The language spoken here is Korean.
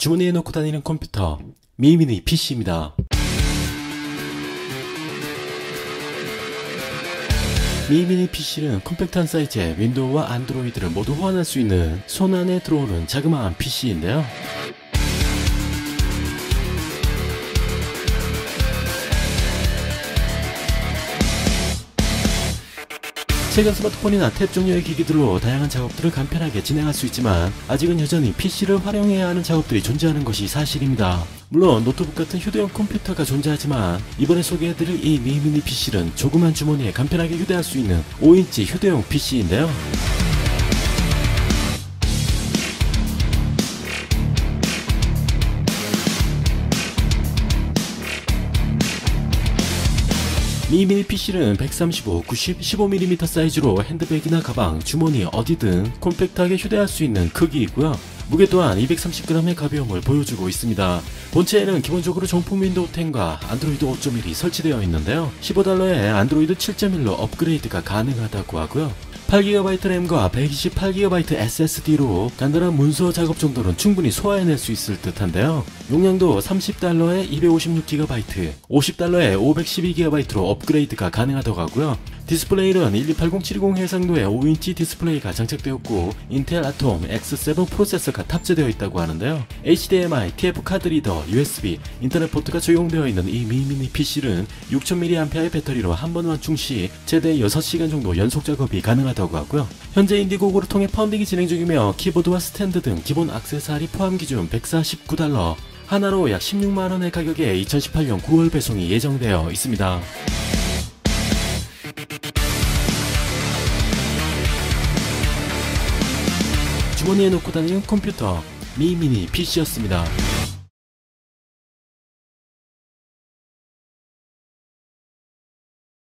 주머니에 놓고 다니는 컴퓨터 미미니 PC입니다. 미미니 PC는 컴팩트한 사이즈에 윈도우와 안드로이드를 모두 호환할 수 있는 손 안에 들어오는 자그마한 PC인데요. 최근 스마트폰이나 탭 종류의 기기들로 다양한 작업들을 간편하게 진행할 수 있지만 아직은 여전히 PC를 활용해야 하는 작업들이 존재하는 것이 사실입니다. 물론 노트북 같은 휴대용 컴퓨터가 존재하지만 이번에 소개해드릴 이 미미니 PC는 조그만 주머니에 간편하게 휴대할 수 있는 5인치 휴대용 PC인데요. 미미니 PC는 135, 90, 15mm 사이즈로 핸드백이나 가방, 주머니 어디든 콤팩트하게 휴대할 수 있는 크기이고요. 무게 또한 230g의 가벼움을 보여주고 있습니다. 본체에는 기본적으로 정품 윈도우 10과 안드로이드 5.1이 설치되어 있는데요. 15달러에 안드로이드 7.1로 업그레이드가 가능하다고 하고요. 8GB 램과 128GB SSD로 간단한 문서 작업 정도는 충분히 소화해낼 수 있을 듯한데요. 용량도 30달러에 256GB, 50달러에 512GB로 업그레이드가 가능하다고 하고요. 디스플레이는 1280720 해상도의 5인치 디스플레이가 장착되었고 인텔 아톰 X7 프로세서가 탑재되어 있다고 하는데요. HDMI, TF 카드 리더, USB, 인터넷 포트가 적용되어 있는 이 미미니 PC는 6000mAh의 배터리로 한 번 완충 시 최대 6시간 정도 연속 작업이 가능하다고 하고요. 현재 인디고고를 통해 펀딩이 진행 중이며 키보드와 스탠드 등 기본 액세서리 포함 기준 149달러, 하나로 약 16만원의 가격에 2018년 9월 배송이 예정되어 있습니다. 주머니에 놓고 다니는 컴퓨터 미미니 PC였습니다.